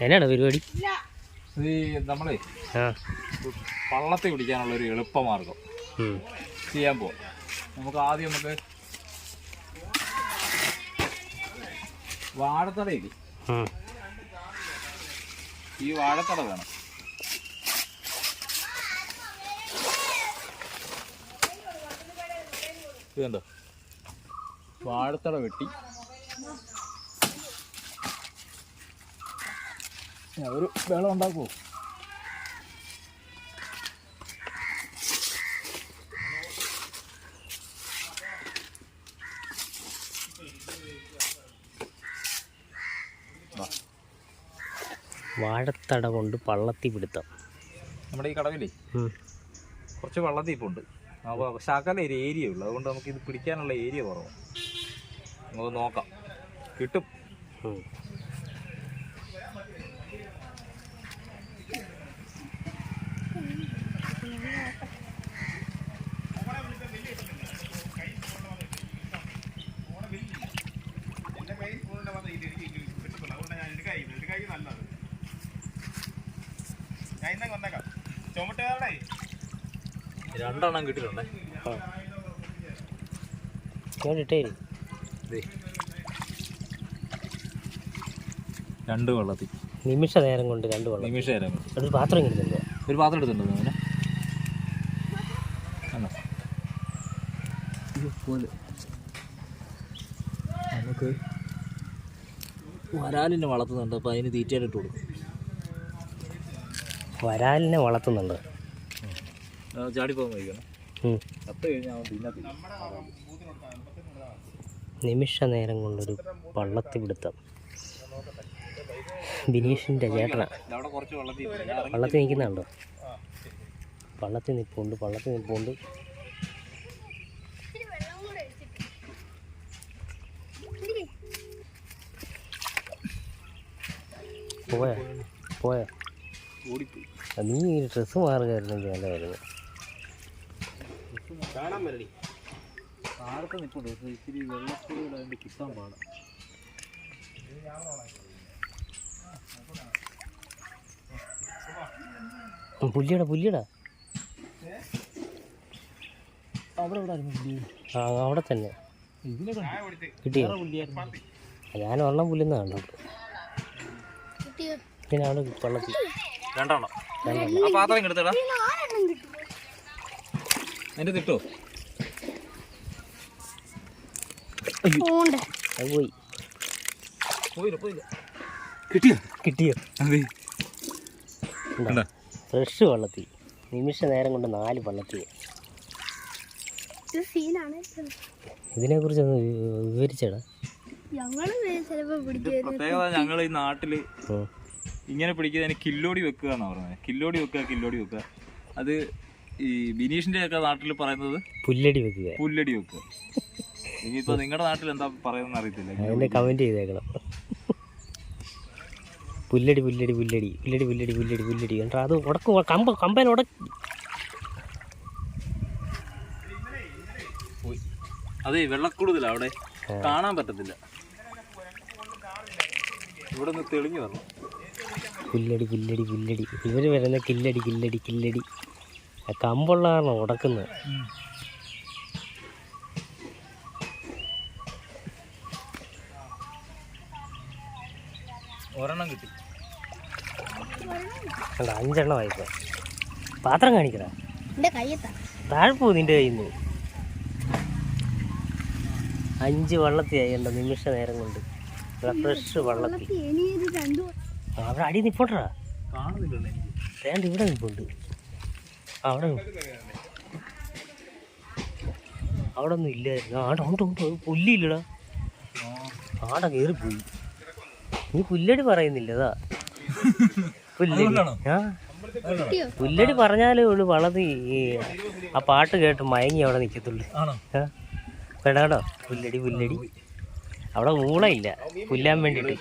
എന്നാണ് പരിപാടി? ഇത് നമ്മളെ ആ. പള്ളത്തെ പിടിക്കാനുള്ള ഒരു എളുപ്പമാർഗം ചെയ്യാൻ പോവാം. നമുക്ക് ആദ്യം നമുക്ക് വാഴത്തടയില്ലേ. ഈ വാഴത്തട വേണം. ഇത് കണ്ടോ? വാഴത്തട വെട്ടി ഞാൻ ഒരു വെള്ളം ഉണ്ടാക്കുമോ വാഴത്തട കൊണ്ട് പള്ളത്തി പിടുത്തം. നമ്മുടെ ഈ കടവിലേ. കുറച്ച് ഉണ്ട് അപ്പോൾ ശകല ഒരു ഏരിയ ഉള്ളു. അതുകൊണ്ട് നമുക്ക് ഇത് പിടിക്കാനുള്ള ഏരിയ കുറവാണ്. നമുക്ക് നോക്കാം. കിട്ടും. രണ്ടെണ്ണം കിട്ടിയിട്ടുണ്ടേ. രണ്ട് വെള്ളത്തിൽ. നിമിഷ നേരം കൊണ്ട് രണ്ട് വെള്ളം. നിമിഷ നേരം കൊണ്ട്. ഒരു പാത്രം കിട്ടുന്നുണ്ടോ ഒരു പാത്രം എടുത്തിട്ടുണ്ടോ അങ്ങനെ. നമുക്ക് വരാലിനെ വളർത്തുന്നുണ്ട് അപ്പോൾ അതിന് തീറ്റയായിട്ട് ഇട്ട് കൊടുക്കും. വരാലിനെ വളർത്തുന്നുണ്ട്. നിമിഷ നേരം കൊണ്ടൊരു പള്ളത്തി പിടുത്തം. ബിനീഷിന്റെ ചേട്ടനാ. പള്ളത്തിൽ നിൽക്കുന്നുണ്ടോ? പള്ളത്തിൽ നിൽപ്പുണ്ട് പള്ളത്തിൽ നിൽപ്പുണ്ട് പോയാ? പോയാ? ഓടിപ്പോയി. നീ ഡ്രസ്സ് മാറുകയായിരുന്നെങ്കിൽ നല്ലതായിരുന്നു നിൽപ്പുണ്ട് പക്ഷേ അതിന്റെ കിട്ടാൻ പാടാം. പുല്ലിയടാ പുല്ലിയടാ. അവിടെ ആ അവിടെ തന്നെ. ഇതിനെ കിട്ടിയോ? ഞാൻ ഒരെണ്ണം പുല്ലുന്ന കണ്ടു പിന്നെ അവിടെ പള്ളത്തി രണ്ടെണ്ണം. ആ പാത്രം എടുത്തടാ. എന്റെ തിട്ടോ? പോയി. പോയില്ല പോയില്ല. കിട്ടിയോ? കിട്ടിയോ? അതെ. ഫ്രഷ് വള്ളത്തി. നിമിഷ നേരം കൊണ്ട് നാല് വള്ളത്തി സീനാണ്. ഇതിനെ കുറിച്ച് ഒന്ന് വിവരിച്ചടാ പ്രത്യേകത ഞങ്ങൾ ഈ നാട്ടിൽ. ഇങ്ങനെ പിടിക്കുന്നതിന് കില്ലോടി വെക്കുക എന്നാണ് പറയുന്നത് കില്ലോടി വെക്കുക കില്ലോടി വെക്കുക. അത് ഈ ബിനീഷിന്റെ ഒക്കെ നാട്ടിൽ പറയുന്നത് പുല്ലടി വെക്കുക. പുല്ലടി വെക്കുക. ഇനിയിപ്പോ നിങ്ങളുടെ നാട്ടിൽ എന്താ പറയുന്നത് അറിയത്തില്ല. എന്നെ കമന്റ് ചെയ്തേക്കണം. പുല്ലടി പുല്ലടി പുല്ലടി. പുല്ലടി പുല്ലടി പുല്ലടി പുല്ലടി. കണ്ടാ? അത് ഉടക്ക് കമ്പ കമ്പൻ ഉടക്കി അതെ വെള്ളക്കൂടുതല അവിടെ. കാണാൻ പറ്റത്തില്ല. ഇവിടെ നിന്ന് തെളിഞ്ഞു വരണം പുല്ലടി പുല്ലടി പുല്ലടി ഇവർ വരുന്ന കില്ലടി കില്ലടി കില്ലടി. കമ്പുള്ളതാണ് കമ്പുള്ള കാരണം ഉടക്കുന്നത് ഒരെണ്ണം കിട്ടി. കണ്ട അഞ്ചെണ്ണം ആയിപ്പോ പാത്രം കാണിക്കടാ. താഴ്പോ നിന്റെ കയ്യിൽ നിന്ന്? അഞ്ച് വള്ളത്തിയായി കണ്ട. നിമിഷ നേരം കൊണ്ട് ഫ്രഷ് വള്ളത്തി അവിടെ അടി നിപ്പോട്ടാ വേണ്ട ഇവിടെ നിപ്പുണ്ട് അവിടെ അവിടെ ഒന്നും ഇല്ലായിരുന്നു. ആടെ ഉണ്ട് ഉണ്ട് പുല്ലില്ലടാ. ആടെ കയറിപ്പോയി നീ പുല്ലടി പറയുന്നില്ലതാ പുല്ലടി? ആ? പുല്ലടി പറഞ്ഞാലേ ഉള്ളു വളർന്ന് ഈ ആ പാട്ട് കേട്ട് മയങ്ങി അവിടെ നിൽക്കത്തുള്ളു പെടാടോ പുല്ലടി പുല്ലടി. അവിടെ മൂളയില്ല പുല്ലാൻ വേണ്ടിയിട്ട്